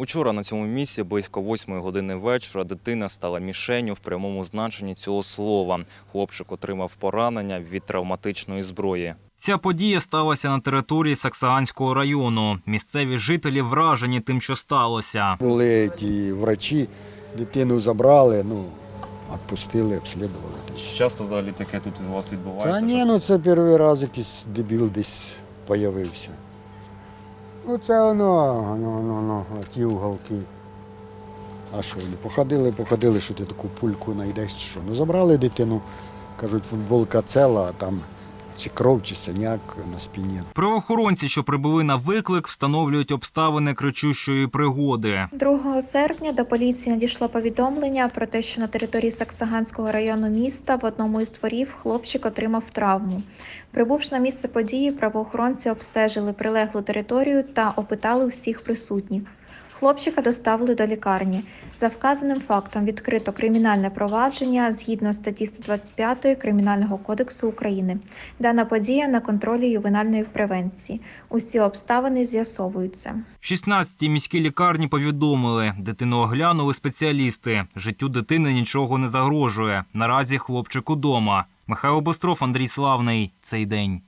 Учора на цьому місці близько восьмої години вечора дитина стала мішенню в прямому значенні цього слова. Хлопчик отримав поранення від травматичної зброї. Ця подія сталася на території Саксаганського району. Місцеві жителі вражені тим, що сталося. Були ті врачі, дитину забрали, ну, відпустили, обслідували. Часто взагалі таке тут у вас відбувається? Та ні, ну це перший раз якийсь дебіл десь з'явився. Ну це воно, воно, воно, воно, ті уголки. А що, вони походили, походили, що ти таку пульку знайдеш, чи що. Ну забрали дитину, кажуть, футболка ціла, а там чи кров, чи синяк на спині. Правоохоронці, що прибули на виклик, встановлюють обставини кричущої пригоди. 2 серпня до поліції надійшло повідомлення про те, що на території Саксаганського району міста в одному із дворів хлопчик отримав травму. Прибувши на місце події, правоохоронці обстежили прилеглу територію та опитали усіх присутніх. Хлопчика доставили до лікарні. За вказаним фактом відкрито кримінальне провадження згідно статті 125 Кримінального кодексу України. Дана подія на контролі ювенальної превенції. Усі обставини з'ясовуються. В 16-й міській лікарні повідомили, дитину оглянули спеціалісти. Життю дитини нічого не загрожує. Наразі хлопчик удома. Михайло Бостров, Андрій Славний. Цей день.